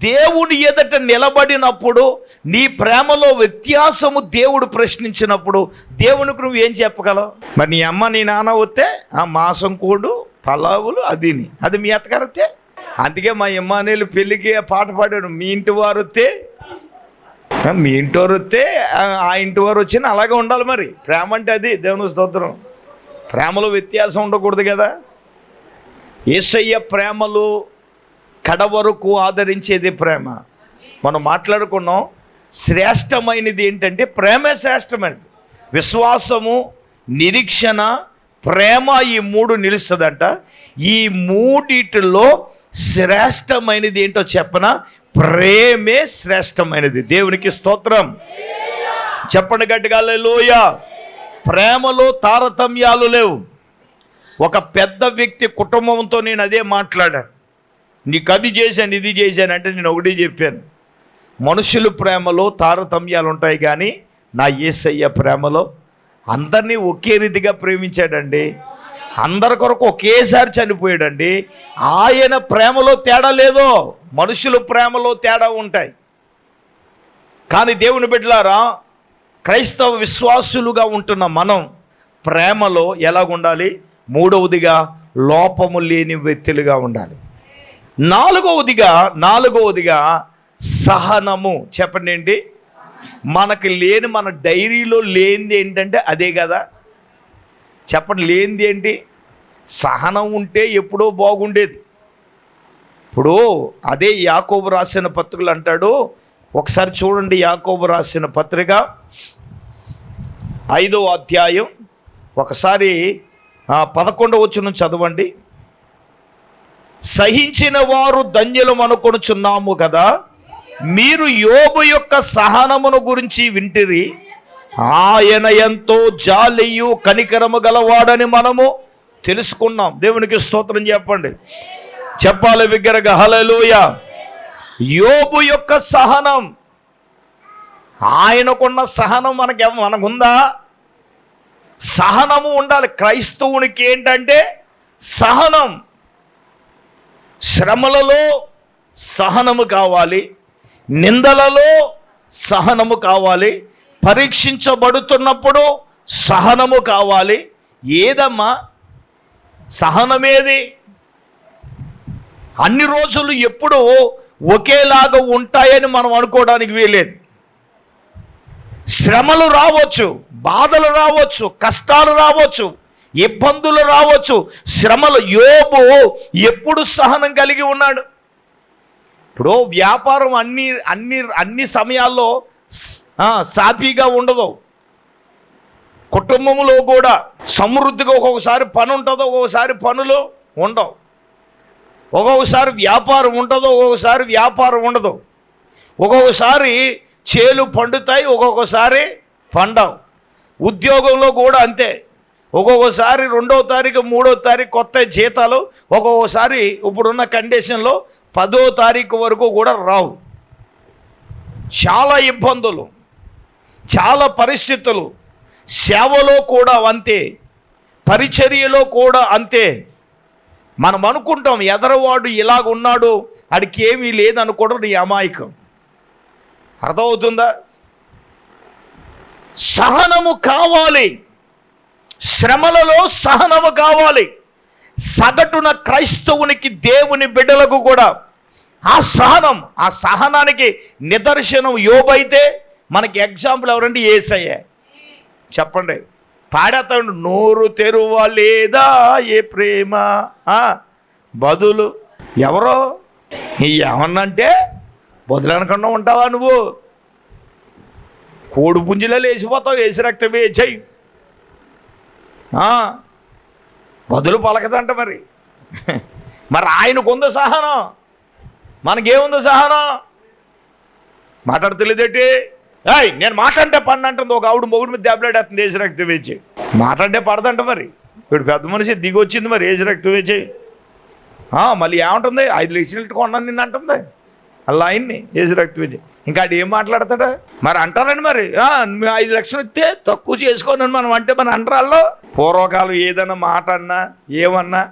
దేవుని ఎదుట నిలబడినప్పుడు నీ ప్రేమలో వ్యత్యాసము దేవుడు ప్రశ్నించినప్పుడు దేవునికి నువ్వు ఏం చెప్పగలవు? మరి నీ అమ్మ నీ నాన్న వస్తే ఆ మాసం కోడు పలావులు అదిని అది మీ అత్తగారితే వస్తే అందుకే మా ఇమ్మానేలు పెళ్ళికి పాట పాడాడు మీ ఇంటి వారు వస్తే మీ ఇంటి వారు వస్తే ఆ, ఇంటి వారు వచ్చిన అలాగే ఉండాలి మరి. ప్రేమ అంటే అది దేవుని స్తోత్రం. ప్రేమలో వ్యత్యాసం ఉండకూడదు కదా. ఏసయ్య ప్రేమలు కడ వరకు ఆదరించేది ప్రేమ. మనం మాట్లాడుకున్నాం శ్రేష్టమైనది ఏంటంటే ప్రేమే శ్రేష్టమైనది. విశ్వాసము నిరీక్షణ ప్రేమ ఈ మూడు నిలుస్తుందంట. ఈ మూడిటిలో శ్రేష్టమైనది ఏంటో చెప్పన? ప్రేమే శ్రేష్టమైనది. దేవునికి స్తోత్రం. చెప్పండి గట్టిగా లోయ ప్రేమలో తారతమ్యాలు లేవు. ఒక పెద్ద వ్యక్తి కుటుంబంతో నేను అదే మాట్లాడాను. నీకు అది చేశాను ఇది చేశాను అంటే నేను ఒకటి చెప్పాను. మనుషుల ప్రేమలో తారతమ్యాలు ఉంటాయి కానీ నా ఏసయ్య ప్రేమలో అందరినీ ఒకే రీతిగా ప్రేమించాడండి. అందరి కొరకు ఒకేసారి చనిపోయాడండి. ఆయన ప్రేమలో తేడా లేదో మనుషుల ప్రేమలో తేడా ఉంటాయి. కానీ దేవుని బిడ్డలారా క్రైస్తవ విశ్వాసులుగా ఉంటున్న మనం ప్రేమలో ఎలాగుండాలి? మూడవదిగా లోపము లేని వ్యక్తులుగా ఉండాలి. నాలుగవదిగా నాలుగవదిగా సహనము. చెప్పండి ఏంటి? మనకి లేని మన డైరీలో లేనిది ఏంటంటే అదే కదా. చెప్పండి లేనిది ఏంటి? సహనం ఉంటే ఎప్పుడో బాగుండేది. ఇప్పుడు అదే యాకోబు రాసిన పత్రికలు అంటాడు. ఒకసారి చూడండి యాకోబు రాసిన పత్రిక. ఐదో అధ్యాయం. ఒకసారి ఆ, పదకొండవ వచ్చును చదవండి. సహించిన వారు ధన్యులం అనుకొనుచున్నాము కదా. మీరు యోబు యొక్క సహనమును గురించి వింటిరి. ఆయన ఎంతో జాలియు కనికరము గలవాడని మనము తెలుసుకున్నాం. దేవునికి స్తోత్రం చెప్పండి. చెప్పాలి విగ్గరగా హలలోయ యోబు యొక్క సహనం. ఆయనకున్న సహనం మనకి మనకుందా? సహనము ఉండాలి. క్రైస్తవునికి ఏంటంటే సహనం. శ్రమలలో సహనము కావాలి నిందలలో సహనము కావాలి పరీక్షించబడుతున్నప్పుడు సహనము కావాలి. ఏదమ్మా? సహనమేది? అన్ని రోజులు ఎప్పుడూ ఒకేలాగా ఉంటాయని మనం అనుకోవడానికి వీలేదు శ్రమలు రావచ్చు బాధలు రావచ్చు కష్టాలు రావచ్చు ఇబ్బందులు రావచ్చు. శ్రమలు యోబు ఎప్పుడు సహనం కలిగి ఉన్నాడు. ఇప్పుడు వ్యాపారం అన్ని అన్ని అన్ని సమయాల్లో సాఫీగా ఉండదు. కుటుంబంలో కూడా సమృద్ధిగా ఒక్కొక్కసారి పని ఉంటుందో ఒక్కొక్కసారి పనులు ఉండవు. ఒక్కొక్కసారి వ్యాపారం ఉంటుందో ఒక్కొక్కసారి వ్యాపారం ఉండదు. ఒక్కొక్కసారి చేలు పండుతాయి ఒక్కొక్కసారి పండవు. ఉద్యోగంలో కూడా అంతే. ఒక్కొక్కసారి రెండో తారీఖు మూడో తారీఖు కొత్త జీతాలు ఒక్కొక్కసారి ఇప్పుడున్న కండిషన్లో పదో తారీఖు వరకు కూడా రావు. చాలా ఇబ్బందులు చాలా పరిస్థితులు. సేవలో కూడా అంతే పరిచర్యలో కూడా అంతే. మనం అనుకుంటాం ఎదరవాడు ఇలాగ ఉన్నాడు అడికి ఏమీ లేదనుకోవడం నీ అమాయకం. అర్థమవుతుందా? సహనము కావాలి. శ్రమలలో సహనము కావాలి. సగటున క్రైస్తవునికి దేవుని బిడ్డలకు కూడా ఆ సహనం ఆ సహనానికి నిదర్శనం యోబైతే మనకి ఎగ్జాంపుల్ ఎవరండి? ఏసయ్యే. చెప్పండి. పాడతాడు నోరు తెరువలేదా ఏ ప్రేమ? బదులు ఎవరో? ఏమన్నంటే బదులనకుండా ఉంటావా నువ్వు? కోడి పుంజిలో లేచిపోతావు ఏసి రక్తం వేచేయి బదులు పలకదంట మరి. మరి ఆయనకు ఉంది సహనం. మనకేముంది సహనం? మాట్లాడతలేదేటి ఏయ్ నేను మాట్లాడితే పన్ను అంటుంది ఒక ఆవిడ మొగుడు మీద దెబ్బలాడేస్తుంది ఏజ్ రక్తం వేచి మాట్లాడితే పడదంట మరి. ఇప్పుడు పెద్ద మనిషి దిగి వచ్చింది మరి ఏజ్ రక్తం వేచి మళ్ళీ ఏమంటుంది? ఐదు లక్షలు కొన్నాను నిన్ను అంటుంది. అలా ఆయన్ని వేసి రక్తం ఇంకా ఏం మాట్లాడతాడా? మరి అంటారండి మరి. ఐదు లక్షలు ఇస్తే తక్కువ చేసుకోనని మనం అంటే మన అంటరాల్లో పూర్వకాలం ఏదైనా మాట అన్నా ఏమన్నా.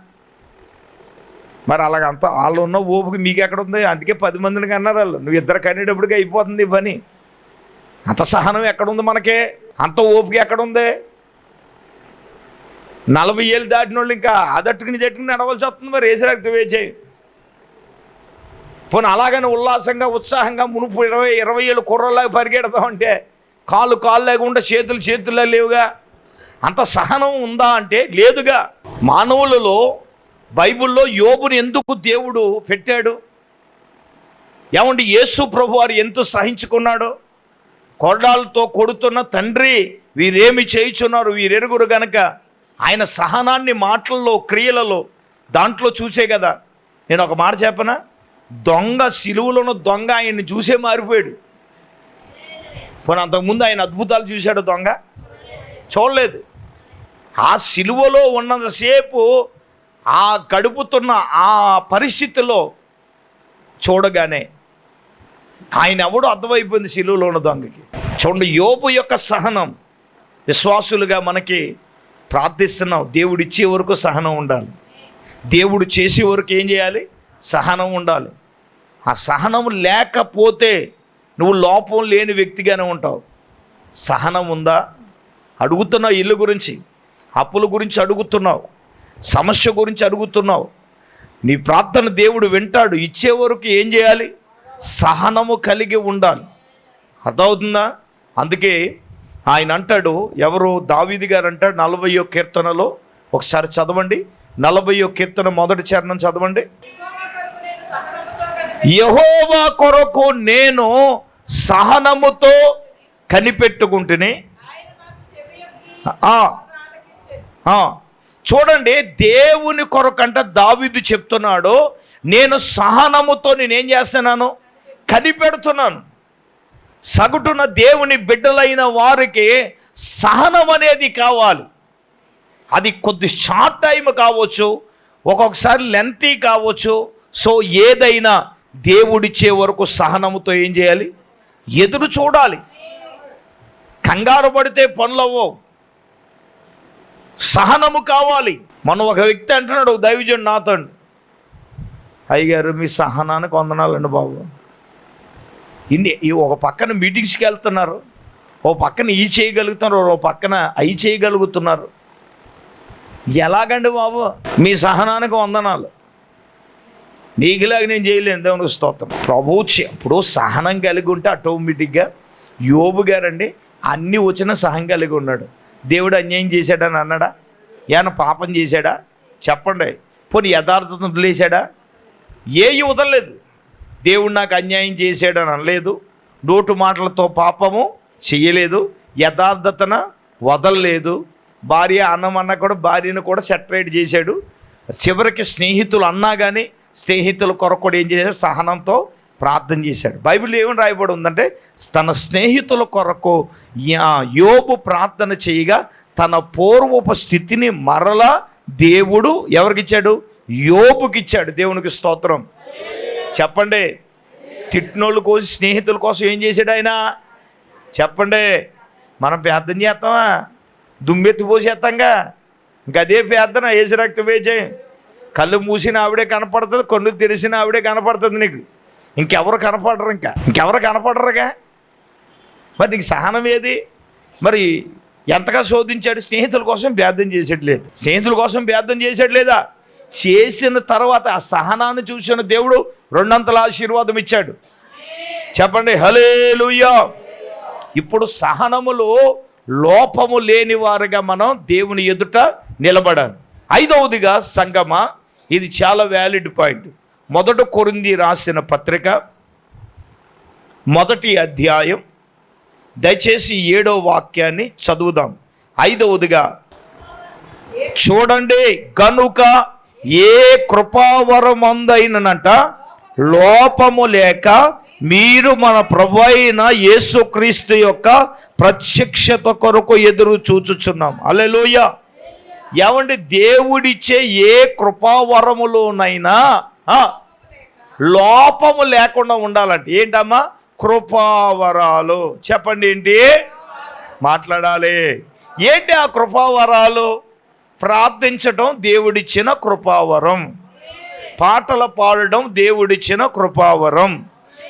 మరి అలాగంత వాళ్ళు ఉన్న ఓపుకి మీకు ఎక్కడ ఉంది? అందుకే పది మందిని కన్నారు వాళ్ళు. నువ్వు ఇద్దరు కనేటప్పటికి అయిపోతుంది ఈ పని. అంత సహనం ఎక్కడుంది మనకే? అంత ఓపిక ఎక్కడుంది నలభై ఏళ్ళు దాటిన వాళ్ళు ఇంకా అదట్టుకుని తట్టుకుని నడవలసి వస్తుంది మరి వేసి రక్తం వేచేయి పోనీ అలాగని ఉల్లాసంగా ఉత్సాహంగా మునుపు ఇరవై ఇరవై ఏళ్ళు కుర్రలాగా పరిగెడతాం అంటే కాళ్ళు కాళ్ళు లేకుండా చేతులు చేతుల్లో లేవుగా? అంత సహనం ఉందా అంటే లేదుగా. మానవులలో బైబిల్లో యోబుని ఎందుకు దేవుడు పెట్టాడు? ఏమండి యేసు ప్రభు వారు ఎంత సహించుకున్నాడు? కొరడాలతో కొడుతున్న తండ్రి వీరేమి చేయుచున్నారు? వీరెరుగురు గనక ఆయన సహనాన్ని మాటల్లో క్రియలలో దాంట్లో చూసే కదా. నేను ఒక మాట చెప్పనా? దొంగ సిలువలను దొంగ ఆయన్ని చూసే మారిపోయాడు. పోనీ అంతకుముందు ఆయన అద్భుతాలు చూశాడు దొంగ? చూడలేదు. ఆ సిలువలో ఉన్నంతసేపు ఆ గడుపుతున్న ఆ పరిస్థితిలో చూడగానే ఆయన ఎవడో అర్థమైపోయింది సిలువలో ఉన్న దొంగకి. చూడండి యోపు యొక్క సహనం. విశ్వాసులుగా మనకి ప్రార్థిస్తున్నాం దేవుడిచ్చే వరకు సహనం ఉండాలి. దేవుడు చేసే వరకు ఏం చేయాలి? సహనం ఉండాలి. ఆ సహనం లేకపోతే నువ్వు లోపం లేని వ్యక్తిగానే ఉంటావు. సహనం ఉందా? అడుగుతున్నావు ఇల్లు గురించి అప్పుల గురించి అడుగుతున్నావు సమస్య గురించి అడుగుతున్నావు. నీ ప్రార్థన దేవుడు వింటాడు. ఇచ్చే వరకు ఏం చేయాలి? సహనము కలిగి ఉండాలి. అర్థమవుతుందా? అందుకే ఆయన అంటాడు ఎవరు? దావీది గారు అంటాడు నలభయో కీర్తనలో ఒకసారి చదవండి. నలభయో కీర్తన మొదటి చరణం చదవండి. యహోవా కొరకు నేను సహనముతో కనిపెట్టుకుంటుని. చూడండి దేవుని కొరకంట దావిదు చెప్తున్నాడు నేను సహనముతో నేనేం చేస్తున్నాను? కనిపెడుతున్నాను. సగటున దేవుని బిడ్డలైన వారికి సహనం అనేది కావాలి. అది కొద్ది షార్ట్ టైం కావచ్చు ఒక్కొక్కసారి లెంతీ కావచ్చు. సో ఏదైనా దేవుడిచ్చే వరకు సహనముతో ఏం చేయాలి? ఎదురు చూడాలి. కంగారు పడితే పనులవ్వవు సహనము కావాలి. మనం ఒక వ్యక్తి అంటున్నాడు ఒక దైవజన్ నాతో అయ్యగారు మీ సహనానికి వందనాలండి బాబు. ఇన్ని ఈ ఒక పక్కన మీటింగ్స్కి వెళ్తున్నారు. ఓ పక్కన ఈ చేయగలుగుతున్నారు ఓ పక్కన అయి చేయగలుగుతున్నారు. ఎలాగండి బాబు? మీ సహనానికి వందనాలు. నీకులాగా నేను చేయలేను దేవుని స్తోత్రం. ప్రభు చే- సహనం కలిగి ఉంటే ఆటోమేటిక్గా యోబు గారండి అన్నీ వచ్చిన సహనం కలిగి ఉన్నాడు. దేవుడు అన్యాయం చేశాడని అన్నాడా? ఏమైనా పాపం చేశాడా? చెప్పండి. పోనీ యథార్థతను వదిలేశాడా? ఏవి వదలలేదు. దేవుడు నాకు అన్యాయం చేశాడని అనలేదు. నోటు మాటలతో పాపము చేయలేదు. యథార్థతన వదలలేదు. భార్య అన్నం అన్న కూడా భార్యను కూడా సెటరేట్ చేశాడు. చివరికి స్నేహితులు అన్నా కానీ స్నేహితుల కొరకు కూడా ఏం చేశాడు? సహనంతో ప్రార్థన చేశాడు. బైబిల్ ఏమని రాయబడి ఉందంటే తన స్నేహితుల కొరకు యోబు ప్రార్థన చేయగా తన పూర్వపు స్థితిని మరలా దేవుడు ఎవరికిచ్చాడు? యోపుకిచ్చాడు దేవునికి స్తోత్రం. చెప్పండి. తిట్టినోళ్ళు కోసం స్నేహితుల కోసం ఏం చేశాడు ఆయన? చెప్పండి. మనం ప్రార్థన చేస్తామా? దుమ్మెత్తి పోసేస్తాంగా? గదే అదే ప్రార్థన ఏసి రక్తం వేచేయం కళ్ళు మూసిన ఆవిడే కనపడుతుంది కన్ను తెరిసిన ఆవిడే కనపడుతుంది నీకు. ఇంకెవరు కనపడరు ఇంకా? ఇంకెవరు కనపడరుగా? మరి నీకు సహనం ఏది? మరి ఎంతగా శోధించాడు? స్నేహితుల కోసం భేదం చేసేట్లేదు. స్నేహితుల కోసం భేదం చేసేట్లేదా? చేసిన తర్వాత ఆ సహనాన్ని చూసిన దేవుడు రెండంతల ఆశీర్వాదం ఇచ్చాడు. చెప్పండి హలే ఇప్పుడు సహనములో లోపము లేని వారుగా మనం దేవుని ఎదుట నిలబడాలి. ఐదవదిగా సంగమ ఇది చాలా వ్యాలిడ్ పాయింట్ మొదట కొరింది రాసిన పత్రిక మొదటి అధ్యాయం. దయచేసి ఏడో వాక్యాన్ని చదువుదాం. ఐదవదిగా చూడండి గనుక ఏ కృపావరమందైననంట లోపము లేక మీరు మన ప్రభు అయిన యేసుక్రీస్తు యొక్క ప్రత్యక్షత కొరకు ఎదురు చూచుచున్నాం. అలెలుయ ఏమండి? దేవుడిచ్చే ఏ కృపావరములోనైనా లోపము లేకుండా ఉండాలంటే. ఏంటమ్మా? కృపావరాలు. చెప్పండి ఏంటి? మాట్లాడాలి. ఏంటి ఆ కృపావరాలు? ప్రార్థించటం దేవుడిచ్చిన కృపావరం. పాటలు పాడడం దేవుడిచ్చిన కృపావరం.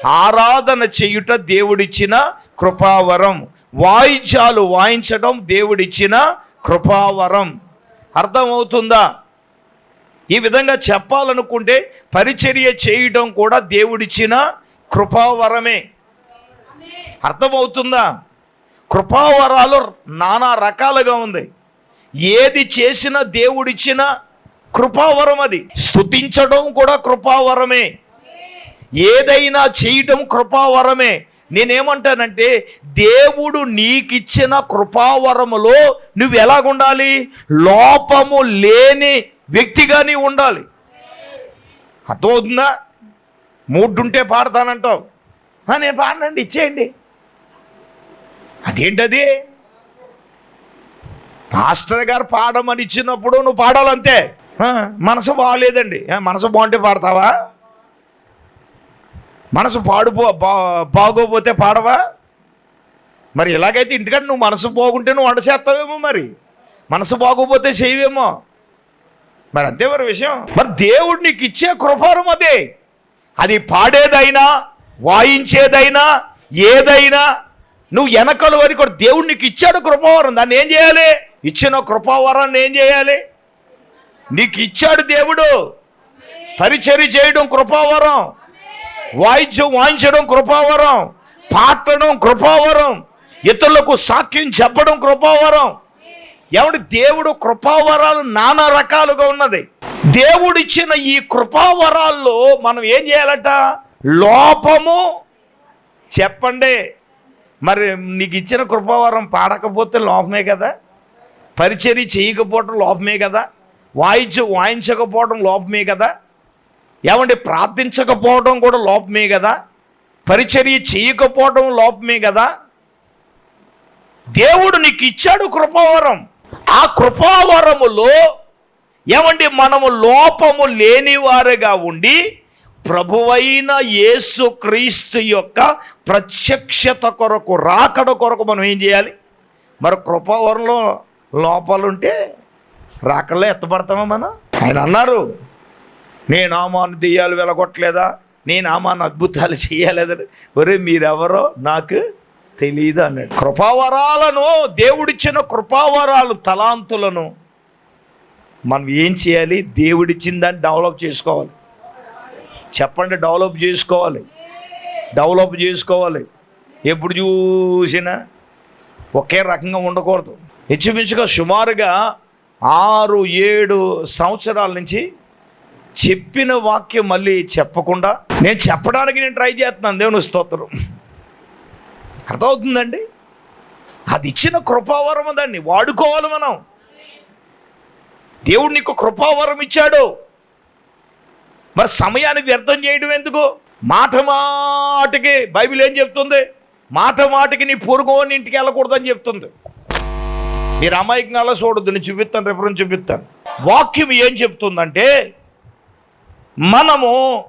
ఆరాధన చేయుట దేవుడిచ్చిన కృపావరం. వాయిద్యాలు వాయించడం దేవుడిచ్చిన కృపావరం. అర్థమవుతుందా? ఈ విధంగా చెప్పాలనుకుంటే పరిచర్య చేయడం కూడా దేవుడిచ్చిన కృపావరమే. అర్థమవుతుందా? కృపావరాలు నానా రకాలుగా ఉంది. ఏది చేసినా దేవుడిచ్చిన కృపావరం అది. స్తుతించడం కూడా కృపావరమే. ఏదైనా చేయటం కృపావరమే. నేనేమంటానంటే దేవుడు నీకిచ్చిన కృపావరములో నువ్వు ఎలాగుండాలి? లోపము లేని వ్యక్తిగా నీవు ఉండాలి. అర్థమవుతుందా? మూడ్డుంటే పాడతానంటావు. నేను పాడనండి ఇచ్చేయండి. అదేంటది? పాస్టర్ గారు పాడమని ఇచ్చినప్పుడు నువ్వు పాడాలంతే. మనసు బాగాలేదండి. మనసు బాగుంటే పాడతావా? మనసు పాడుపో బా బాగోపోతే పాడవా? మరి ఇలాగైతే ఇంటికంటే నువ్వు మనసు బాగుంటే నువ్వు వంట చేస్తావేమో మరి. మనసు బాగోపోతే చేయవేమో. మరి అంతే మరి విషయం. మరి దేవుడు నీకు ఇచ్చే కృపారం అదే. అది పాడేదైనా వాయించేదైనా ఏదైనా నువ్వు వెనకలు వరకు కూడా దేవుడు నీకు ఇచ్చాడు కృపావరం. దాన్ని ఏం చేయాలి? ఇచ్చిన కృపావరాన్ని ఏం చేయాలి? నీకు ఇచ్చాడు దేవుడు. పరిచర్య చేయడం కృపావరం. వాయిద్యం వాయించడం కృపావరం పాడడం కృపావరం ఇతరులకు సాక్ష్యం చెప్పడం కృపావరం. ఏమంటే దేవుడు కృపావరాలు నానా రకాలుగా ఉన్నది. దేవుడిచ్చిన ఈ కృపావరాల్లో మనం ఏం చేయాలట? లోపము చెప్పండి. మరి నీకు ఇచ్చిన కృపావరం పాడకపోతే లోపమే కదా? పరిచర్య చేయకపోవడం లోపమే కదా? వాయించ వాయించకపోవడం లోపమే కదా? ఏమంటే ప్రార్థించకపోవడం కూడా లోపమే కదా? పరిచర్య చేయకపోవడం లోపమే కదా? దేవుడు నీకు ఇచ్చాడు కృపావరం. ఆ కృపావరములో ఏమండి మనము లోపము లేనివారుగా ఉండి ప్రభువైన యేసు క్రీస్తు యొక్క ప్రత్యక్షత కొరకు రాకడ కొరకు మనం ఏం చేయాలి? మరి కృపావరంలో లోపాలుంటే రాకడలో ఎత్తపడతామా మనం? ఆయన అన్నారు. నేను ఆమాను దెయ్యాలు వెలగొట్టలేదా? నేను నామాన్ని అద్భుతాలు చేయలేదని ఒరే మీరెవరో నాకు తెలియదు అన్నాడు. కృపావరాలను దేవుడిచ్చిన కృపావరాలు తలాంతులను మనం ఏం చేయాలి? దేవుడిచ్చిన దాన్ని డెవలప్ చేసుకోవాలి. చెప్పండి డెవలప్ చేసుకోవాలి. డెవలప్ చేసుకోవాలి. ఎప్పుడు చూసినా ఒకే రకంగా ఉండకూడదు. ఇంచుమించుగా సుమారుగా ఆరు ఏడు సంవత్సరాల నుంచి చెప్పిన వాక్యం మళ్ళీ చెప్పకుండా నేను చెప్పడానికి నేను ట్రై చేస్తున్నాను దేవుని స్తోత్రం. అర్థమవుతుందండి? అది ఇచ్చిన కృపావరం దాన్ని వాడుకోవాలి మనం. దేవుడు నీకు కృపావరం ఇచ్చాడు. మరి సమయాన్ని వ్యర్థం చేయడం ఎందుకు? మాట మాటకి బైబిల్ ఏం చెప్తుంది? మాట మాటకి నీ పొరుగుని ఇంటికి వెళ్ళకూడదని చెప్తుంది. మీరు అమాయకంగా అలా చూడొద్దు నేను చూపిస్తాను రేపు చూపిస్తాను. వాక్యం ఏం చెప్తుందంటే మనము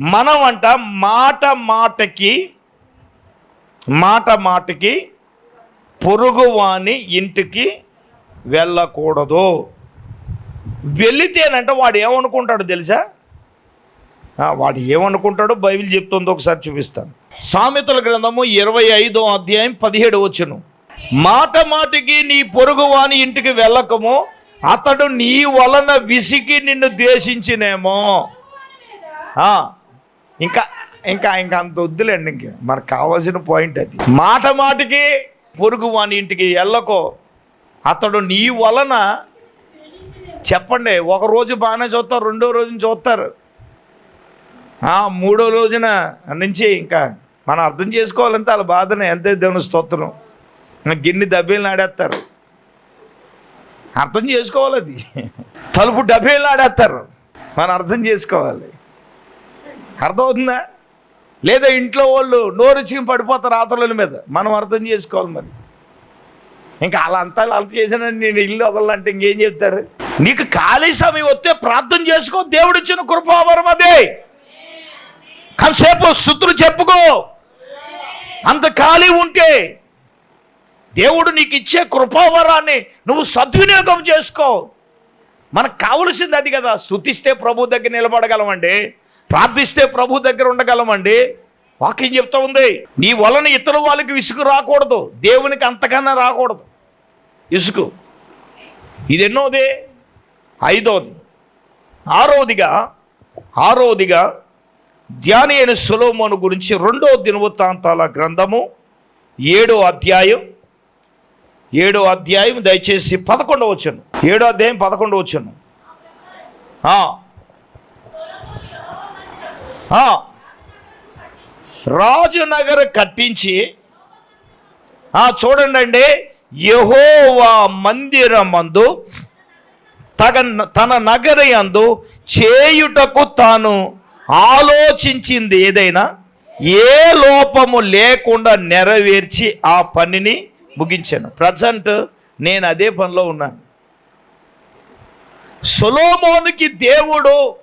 మనమంట మాట మాటకి మాట మాటకి పొరుగువాని ఇంటికి వెళ్ళకూడదు. వెళితేనంటే వాడు ఏమనుకుంటాడు తెలుసా? వాడు ఏమనుకుంటాడో బైబిల్ చెప్తుందో ఒకసారి చూపిస్తాను. సామెతల గ్రంథము ఇరవై ఐదో అధ్యాయం పదిహేడు వచ్చును మాట మాటికి నీ పొరుగువాని ఇంటికి వెళ్ళకము అతడు నీ వలన విసికి నిన్ను ద్వేషించినేమో. ఇంకా ఇంకా ఇంకా అంత వద్దులేండి ఇంక. మనకు కావాల్సిన పాయింట్ అది. మాట మాటికి పొరుగు వాని ఇంటికి వెళ్ళకో. అతడు నీ వలన చెప్పండి ఒక రోజు బాగానే చూస్తారు రెండో రోజున చూస్తారు. మూడో రోజున నుంచి ఇంకా మనం అర్థం చేసుకోవాలంటే వాళ్ళ బాధనే. ఎంత దేవుని స్తోత్రం. గిన్ని దబ్బీలు ఆడేస్తారు అర్థం చేసుకోవాలి అది. తలుపు డబ్బేలు ఆడేస్తారు మనం అర్థం చేసుకోవాలి. అర్థమవుతుందా? లేదా ఇంట్లో వాళ్ళు నోరు చిక్కి పడిపోతారు ఆతల మీద. మనం అర్థం చేసుకోవాలి మరి. ఇంకా అలా అంతా అలా చేసిన నేను ఇల్లు వదలంటే ఇంకేం చెప్తారు? నీకు ఖాళీ సమయం వస్తే ప్రార్థన చేసుకో దేవుడు ఇచ్చిన కృపావరం అదే. కాసేపు శుద్ధులు చెప్పుకో. అంత ఖాళీ ఉంటే దేవుడు నీకు ఇచ్చే కృపావరాన్ని నువ్వు సద్వినియోగం చేసుకో. మనకు కావలసింది అది కదా. స్థుతిస్తే ప్రభు దగ్గర నిలబడగలమండి. ప్రార్థిస్తే ప్రభు దగ్గర ఉండగలమండి. వాక్యం చెప్తా ఉంది. నీ వలన ఇతర వాళ్ళకి విసుగు రాకూడదు. దేవునికి అంతకన్నా రాకూడదు. ఇసుకు ఇది ఎన్నోది ఐదోది. ఆరోదిగా ఆరోదిగా ధ్యాని అయిన సులోమోను గురించి రెండో దినవృత్తాంతాల గ్రంథము ఏడో అధ్యాయం ఏడో అధ్యాయం దయచేసి పదకొండవ వచ్చాను ఏడో అధ్యాయం పదకొండవ వచ్చాను రాజునగర్ కట్టించి చూడండి అండి యహోవా మందిరమందు తగ తన నగరయందు చేయుటకు తాను ఆలోచించింది ఏదైనా ఏ లోపము లేకుండా నెరవేర్చి ఆ పనిని ముగించాను. ప్రజెంట్ నేను అదే పనిలో ఉన్నాను. సొలోమోనికి దేవుడు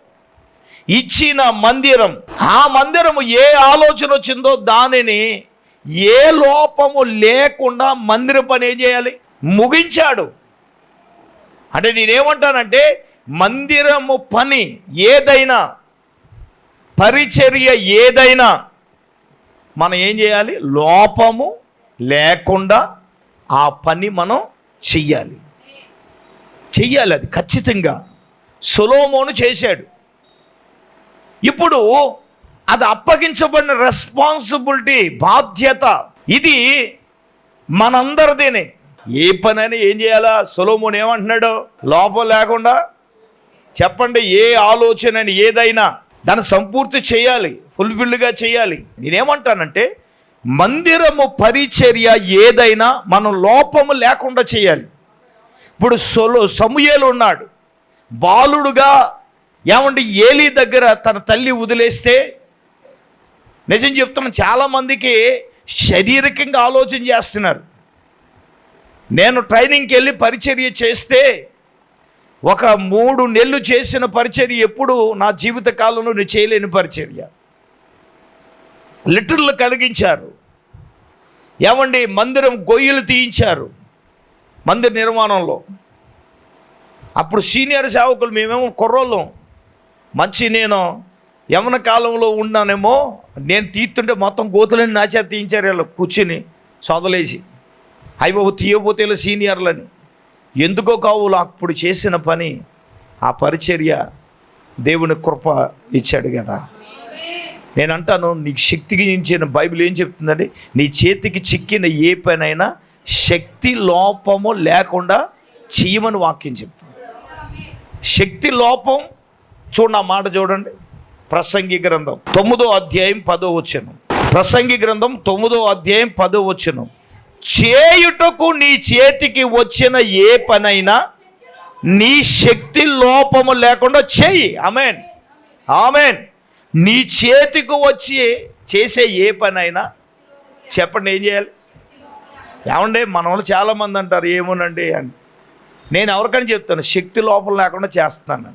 ఇచ్చిన మందిరం ఆ మందిరము ఏ ఆలోచన వచ్చిందో దానిని ఏ లోపము లేకుండా మందిర పని ఏం చేయాలి? ముగించాడు. అంటే నేనేమంటానంటే మందిరము పని ఏదైనా పరిచర్య ఏదైనా మనం ఏం చేయాలి? లోపము లేకుండా ఆ పని మనం చెయ్యాలి. చెయ్యాలి అది ఖచ్చితంగా. సొలోమోను చేశాడు. ఇప్పుడు అది అప్పగించబడిన రెస్పాన్సిబిలిటీ బాధ్యత ఇది మనందరిదేనే. ఏ పనైనా ఏం చేయాలా? సొలోమోన్ ఏమంటున్నాడు? లోపం లేకుండా చెప్పండి ఏ ఆలోచన అని ఏదైనా దాన్ని సంపూర్తి చేయాలి ఫుల్ఫిల్గా చేయాలి. నేనేమంటానంటే మందిరము పరిచర్య ఏదైనా మనం లోపము లేకుండా చేయాలి. ఇప్పుడు సొలో సమూయేలు ఉన్నాడు. బాలుడుగా ఏమంటే ఏలి దగ్గర తన తల్లి వదిలేస్తే నిజం చెప్తున్నాను చాలామందికి శారీరకంగా ఆలోచన చేస్తున్నారు. నేను ట్రైనింగ్కి వెళ్ళి పరిచర్య చేస్తే ఒక మూడు నెలలు చేసిన పరిచర్య ఎప్పుడు నా జీవిత కాలంలో నేను చేయలేని పరిచర్య. లిటర్లు కలిగించారు. ఏమండి మందిరం గొయ్యలు తీయించారు మందిర నిర్మాణంలో. అప్పుడు సీనియర్ సేవకులు మేమేమో కుర్రోళ్ళం. మంచి నేను యమన కాలంలో ఉన్నానేమో నేను తీస్తుంటే మొత్తం గోతులని నా చేత తీయించారు వీళ్ళు కూర్చుని సొదలేసి. అయ్యో తీయబోతే సీనియర్లని. ఎందుకో కావులు అప్పుడు చేసిన పని ఆ పరిచర్య దేవుని కృప ఇచ్చాడు కదా. నేను అంటాను నీకు శక్తికి ఇచ్చిన బైబిల్ ఏం చెప్తుందండి? నీ చేతికి చిక్కిన ఏ పనైనా శక్తి లోపము లేకుండా చేయమని వాక్యం చెప్తుంది. శక్తి లోపం చూడండి ఆ మాట చూడండి. ప్రసంగి గ్రంథం తొమ్మిదో అధ్యాయం పదో వచ్చను ప్రసంగి గ్రంథం తొమ్మిదో అధ్యాయం పదో వచ్చను చేయుటకు నీ చేతికి వచ్చిన ఏ పనైనా నీ శక్తి లోపము లేకుండా చేయి ఆమెన్. ఆమెన్. నీ చేతికి వచ్చి చేసే ఏ పనైనా చెప్పండి ఏం చేయాలి? ఏమండి మన వాళ్ళు చాలామంది అంటారు ఏమోనండి అని. నేను ఎవరికని చెప్తాను శక్తి లోపం లేకుండా చేస్తాను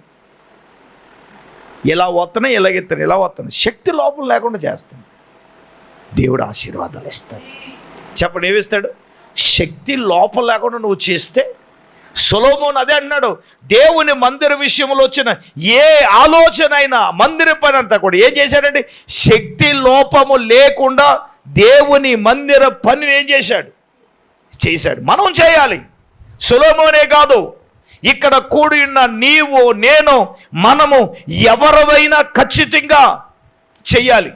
ఇలా వస్తాను ఇలాగెత్తాను ఇలా వస్తాను శక్తి లోపం లేకుండా చేస్తాను. దేవుడు ఆశీర్వాదాలు ఇస్తాడు. చెప్పండి ఏమిస్తాడు శక్తి లోపం లేకుండా నువ్వు చేస్తే సొలోమోన్ అదే అన్నాడు. దేవుని మందిర విషయంలో వచ్చిన ఏ ఆలోచన అయినా మందిర పని అంతా కూడా ఏం చేశాడండి? శక్తి లోపము లేకుండా దేవుని మందిర పనిని ఏం చేశాడు? చేశాడు. మనం చేయాలి. సులభమనే కాదు. ఇక్కడ కూడి ఉన్న నీవు నేను మనము ఎవరివైనా ఖచ్చితంగా చెయ్యాలి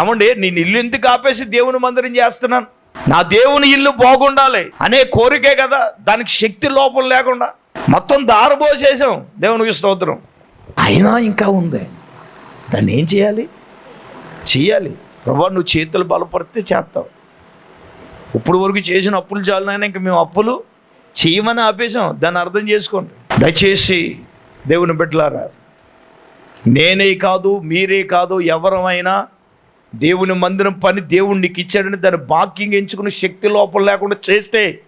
ఏమండి? నేను ఇల్లు ఎందుకు ఆపేసి దేవుని మందిరం చేస్తున్నాను? నా దేవుని ఇల్లు బాగుండాలి అనే కోరికే కదా దానికి శక్తి లోపం లేకుండా మొత్తం దారుబోసేసాం దేవునికి స్తోత్రం. అయినా ఇంకా ఉంది. దాన్ని ఏం చేయాలి? చేయాలి. ప్రభా నువ్వు చేతులు బలపడితే చేస్తావు. ఇప్పుడు వరకు చేసిన అప్పులు చాలునైనా ఇంకా మేము అప్పులు చేయమని ఆపేసాం. దాన్ని అర్థం చేసుకోండి. దయచేసి దేవుని బిడ్డలారా నేనే కాదు మీరే కాదు ఎవరమైనా దేవుని మందిరం పని దేవుడు నీకు ఇచ్చాడని దాన్ని బాక్యం ఎంచుకుని శక్తి లోపం లేకుండా చేస్తే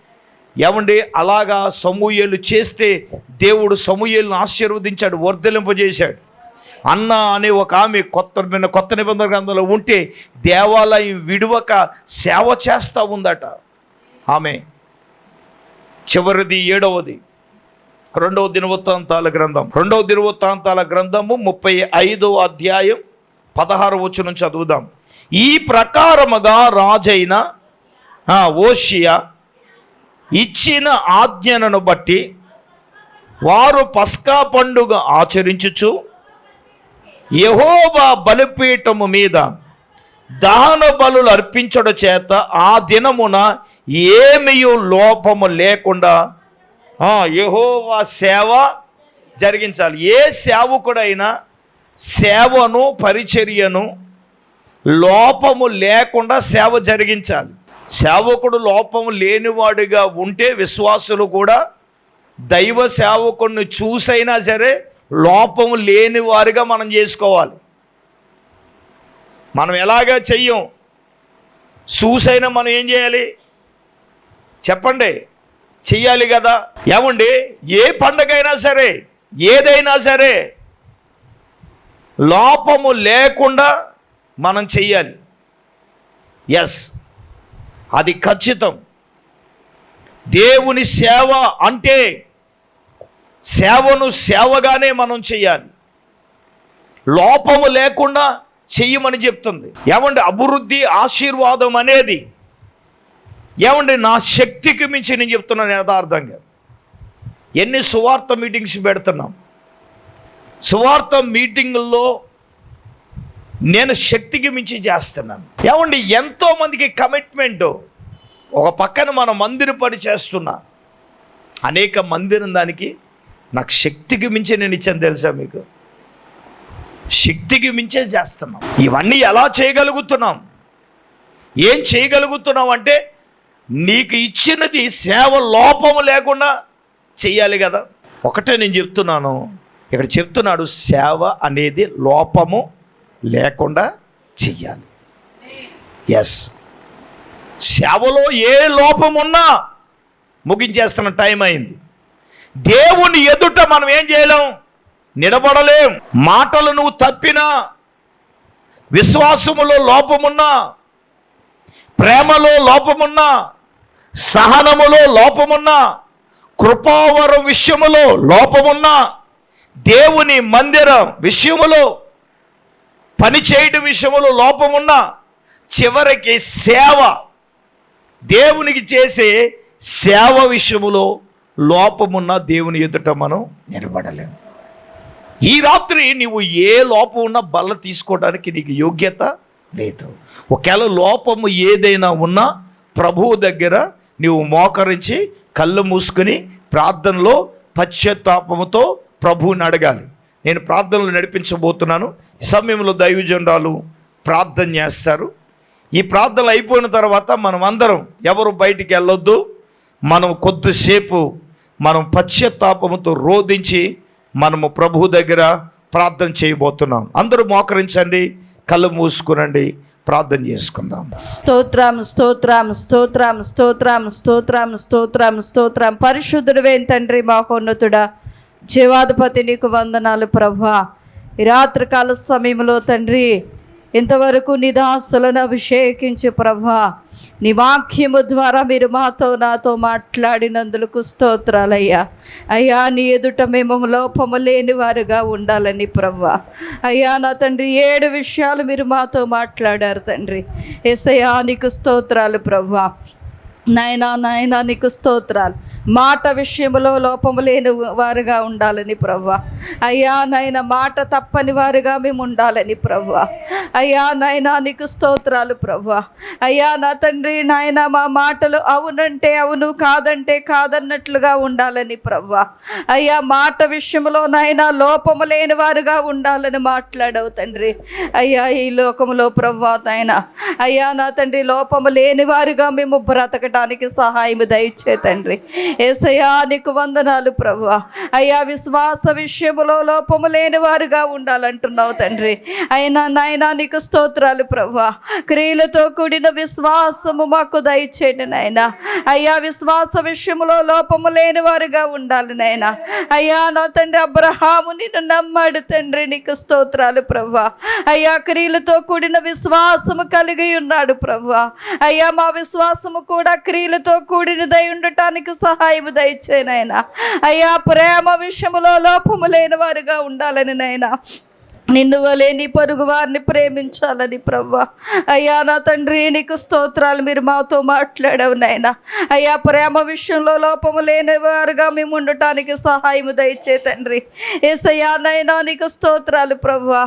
ఏమండి? అలాగా సమూహలు చేస్తే దేవుడు సమూహలను ఆశీర్వదించాడు వర్ధలింపజేశాడు అన్న అనే ఒక ఆమె కొత్త కొత్త నిబంధన గ్రంథంలో ఉంటే దేవాలయం విడువక సేవ చేస్తూ ఉందట. ఆమె. చివరిది ఏడవది. రెండవ దినవృత్తాంతాల గ్రంథం. రెండవ దినవృత్తాంతాల గ్రంథము ముప్పై ఐదో అధ్యాయం పదహారు వచనం చదువుదాం. ఈ ప్రకారముగా రాజైన ఓషియా ఇచ్చిన ఆజ్ఞలను బట్టి వారు పస్కా పండుగ ఆచరించుచు యహోబా బలిపీఠము మీద దహన బలులు అర్పించడం చేత ఆ దినమున ఏమీ లోపము లేకుండా యహోవా సేవ జరిగించాలి. ఏ సేవకుడైనా సేవను పరిచర్యను లోపము లేకుండా సేవ జరిగించాలి. సేవకుడు లోపము లేనివాడిగా ఉంటే విశ్వాసులు కూడా దైవ సేవకుడిని చూసైనా సరే లోపము లేని వారిగా మనం చేసుకోవాలి. మనం ఎలాగా చెయ్యం? చూసైనా మనం ఏం చేయాలి? చెప్పండి. చెయ్యాలి కదా. ఏమండి? ఏ పండగైనా సరే ఏదైనా సరే లోపము లేకుండా మనం చెయ్యాలి. ఎస్ అది ఖచ్చితం. దేవుని సేవ అంటే సేవను సేవగానే మనం చెయ్యాలి. లోపము లేకుండా చెయ్యమని చెప్తుంది. ఏమండి అభివృద్ధి ఆశీర్వాదం అనేది? ఏమండి నా శక్తికి మించి నేను చెప్తున్నాను యథార్థంగా. ఎన్ని సువార్త మీటింగ్స్ పెడుతున్నాం. సువార్త మీటింగుల్లో నేను శక్తికి మించి చేస్తున్నాను. ఏమండి ఎంతోమందికి కమిట్మెంటు కమిట్మెంట్. ఒక పక్కన మనం మందిర పని చేస్తున్నా. అనేక మందిరం దానికి నాకు శక్తికి మించి నేను ఇచ్చాను తెలుసా మీకు? శక్తికి మించే చేస్తున్నాం. ఇవన్నీ ఎలా చేయగలుగుతున్నాం? ఏం చేయగలుగుతున్నాం అంటే నీకు ఇచ్చినది సేవ లోపము లేకుండా చెయ్యాలి కదా. ఒకటే నేను చెప్తున్నాను. ఇక్కడ చెప్తున్నాడు సేవ అనేది లోపము లేకుండా చెయ్యాలి. ఎస్ సేవలో ఏ లోపం ఉన్నా ముగించేస్తున్న టైం అయింది. దేవుని ఎదుట మనం ఏం చేయలేం? నిలబడలేం. మాటలు నువ్వు తప్పినా విశ్వాసములో లోపమున్నా ప్రేమలో లోపమున్నా సహనములో లోపమున్నా కృపావరం విషయములో లోపమున్నా దేవుని మందిరం విషయములో పని చేయడం విషయములో చివరికి సేవ. దేవునికి చేసే సేవ విషయములో లోపమున్న దేవుని ఎదుట మనం నిలబడలేము. ఈ రాత్రి నీవు ఏ లోపం ఉన్నా బల్ల తీసుకోవడానికి నీకు యోగ్యత లేదు. ఒకవేళ లోపము ఏదైనా ఉన్నా ప్రభువు దగ్గర నీవు మోకరించి కళ్ళు మూసుకుని ప్రార్థనలో పశ్చాత్తాపముతో ప్రభువుని అడగాలి. నేను ప్రార్థనలు నడిపించబోతున్నాను. ఈ సమయంలో దైవజనురాలు ప్రార్థన చేస్తారు. ఈ ప్రార్థనలు అయిపోయిన తర్వాత మనం అందరం ఎవరు బయటికి వెళ్ళొద్దు. మనం కొద్దిసేపు మనం పశ్చాత్తాపముతో రోధించి మనము ప్రభు దగ్గర ప్రార్థన చేయబోతున్నాం. అందరూ మోకరించండి కళ్ళు మూసుకునండి ప్రార్థన చేసుకుందాం. స్తోత్రం స్తోత్రం స్తోత్రం స్తోత్రం స్తోత్రం స్తోత్రం స్తోత్రం. పరిశుద్ధుడువేం తండ్రి మహోన్నతుడా జీవాధిపతి నీకు వందనాలు ప్రభా. ఈ రాత్రికాల సమయంలో తండ్రి ఇంతవరకు నిదాసులను అభిషేకించి ప్రభా. నీ వాక్యము ద్వారా మీరు మాతో నాతో మాట్లాడినందుకు స్తోత్రాలయ్యా. అయ్యా నీ ఎదుట మేము లోపము లేని వారుగా ఉండాలని ప్రభా. అయ్యా నా తండ్రి ఏడు విషయాలు మీరు మాతో మాట్లాడారు తండ్రి. ఎసయ్యా నీకు స్తోత్రాలు ప్రభా. నాయనా నాయనా నీకు స్తోత్రాలు. మాట విషయంలో లోపము లేని వారుగా ఉండాలని ప్రవ్వ. అయ్యా నాయన మాట తప్పని వారుగా మేము ఉండాలని ప్రవ్వ. అయ్యా నాయనా నీకు స్తోత్రాలు ప్రవ్వ. అయ్యా నా తండ్రి నాయన మా మాటలు అవునంటే అవును కాదంటే కాదన్నట్లుగా ఉండాలని ప్రవ్వ. అయ్యా మాట విషయంలో నాయన లోపము లేని వారుగా ఉండాలని మాట్లాడవు తండ్రి. అయ్యా ఈ లోకంలో ప్రవ్వ నాయన. అయ్యా నా తండ్రి లోపము లేని వారుగా మేము బ్రతకటానికి సహాయం దయచే తండ్రి. ఏసయ్యా నీకు వందనాలు ప్రభు అయ్యా విశ్వాస విషయములో లోపము లేని వారుగా ఉండాలంటున్నావు తండ్రి. అయినా నాయన నీకు స్తోత్రాలు ప్రభు క్రియలతో కూడిన విశ్వాసము మాకు దయచేయండి నాయన. అయ్యా విశ్వాస విషయములో లోపము లేని వారుగా ఉండాలి నాయన. అయ్యా నా తండ్రి అబ్రహాము నిన్ను నమ్మాడు తండ్రి నీకు స్తోత్రాలు ప్రభు అయ్యా క్రియలతో కూడిన విశ్వాసము కలిగి ఉన్నాడు ప్రభు అయ్యా మా విశ్వాసము కూడా క్రియలతో కూడినదై ఉండటానికి సహాయం సహాయం దయచేనైనా అయ్యా ప్రేమ విషయములో లోపము లేని వారుగా ఉండాలని నైనా నిన్ను వలే నీ పొరుగు వారిని ప్రేమించాలని ప్రవ్వా. అయ్యా నా తండ్రి నీకు స్తోత్రాలు మీరు మాతో మాట్లాడవు నాయన. అయ్యా ప్రేమ విషయంలో లోపము లేని వారుగా మేము ఉండటానికి సహాయం దయచే తండ్రి. ఏసయ్యా నైనా నీకు స్తోత్రాలు ప్రవ్వా.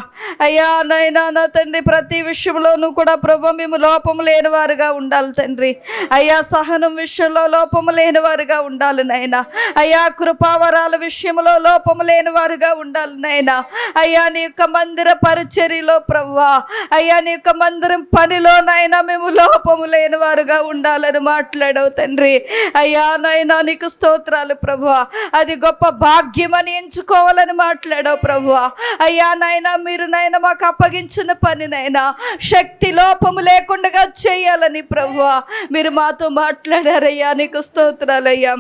అయ్యా నైనా నా తండ్రి ప్రతి విషయంలోనూ కూడా ప్రభు మేము లోపము లేని వారుగా ఉండాలి తండ్రి. అయ్యా సహనం విషయంలో లోపము లేని వారుగా ఉండాలి నాయనా. అయ్యా కృపావరాల విషయంలో లోపము లేని వారుగా ఉండాలి నాయనా. అయ్యా నీ యొక్క మందిర పరిచర్యలో ప్రవ్వా. అయ్యా నీ యొక్క మందిరం పనిలో నాయనా మేము లోపము లేని వారుగా ఉండాలని మాట్లాడవు తండ్రి. అయ్యా నైనా నీకు స్తోత్రాలు ప్రభువా అది గొప్ప భాగ్యమని ఎంచుకోవాలని మాట్లాడవు ప్రభువా అయ్యా నైనా మీరు నాయన మాకు అప్పగించిన పనినైనా శక్తి లోపము లేకుండా చేయాలని ప్రభువా మీరు మాతో మాట్లాడారయ్యా నీకు స్తోత్రాలయ్యా.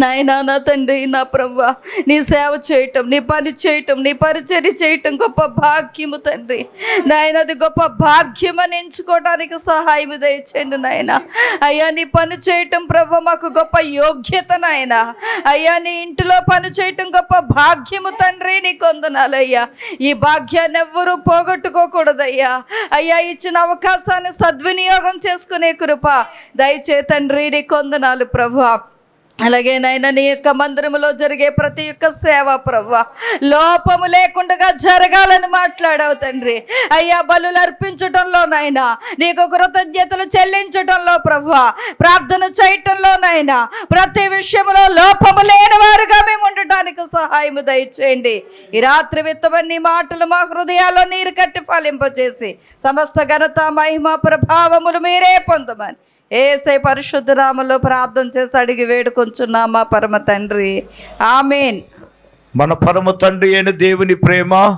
నాయనా నా తండ్రి నా ప్రభా నీ సేవ చేయటం నీ పని చేయటం నీ పరిచర్య చేయటం గొప్ప భాగ్యము తండ్రి. నాయన అది గొప్ప భాగ్యం అని ఎంచుకోవడానికి సహాయం దయచేయండి నాయన. అయ్యా నీ పని చేయటం ప్రభు మాకు గొప్ప యోగ్యత నాయన. అయ్యా నీ ఇంటిలో పని చేయటం గొప్ప భాగ్యము తండ్రి నీ కొందనాలయ్యా ఈ భాగ్యాన్ని ఎవ్వరూ పోగొట్టుకోకూడదయ్యా. అయ్యా ఇచ్చిన అవకాశాన్ని సద్వినియోగం చేసుకునే కృప. దయచే తండ్రి నీ కొందనాలు ప్రభు అలాగే నాయన నీ యొక్క మందిరములో జరిగే ప్రతి ఒక్క సేవ ప్రవ్వ. లోపము లేకుండా జరగాలని మాట్లాడావు తండ్రి. అయ్యా బలులు అర్పించటంలో నాయన నీకు కృతజ్ఞతలు చెల్లించటంలో ప్రవ్వ. ప్రార్థన చేయటంలో నాయన ప్రతి విషయంలో లోపము లేని వారుగా మేము ఉండటానికి సహాయం దయచేయండి. ఈ రాత్రి విత్తమని మాటలు మా హృదయాల్లో నీరు కట్టి ఫలింపచేసి సమస్త ఘనత మహిమ ప్రభావములు మీరే పొందమని ఏసై పరిశుద్ధ ప్రార్థన చేసి అడిగి వేడుకొంచున్నామా పరమ తండ్రి. ఆమెన్. మన పరమ తండ్రి అయిన దేవుని ప్రేమ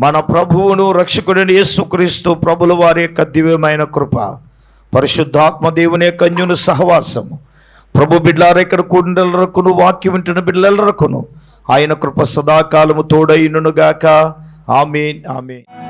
మన ప్రభువును రక్షకుడిని యేసుక్రీస్తు ప్రభుల వారి యొక్క దివ్యమైన కృప పరిశుద్ధాత్మ దేవుని యొక్క అన్యుని సహవాసము. ప్రభు బిడ్లార ఇక్కడ కుండలరకును వాక్యం వింటున్న బిడ్డలరకును ఆయన కృప సదాకాలము తోడైనుగాక ఆమెన్ ఆమెన్.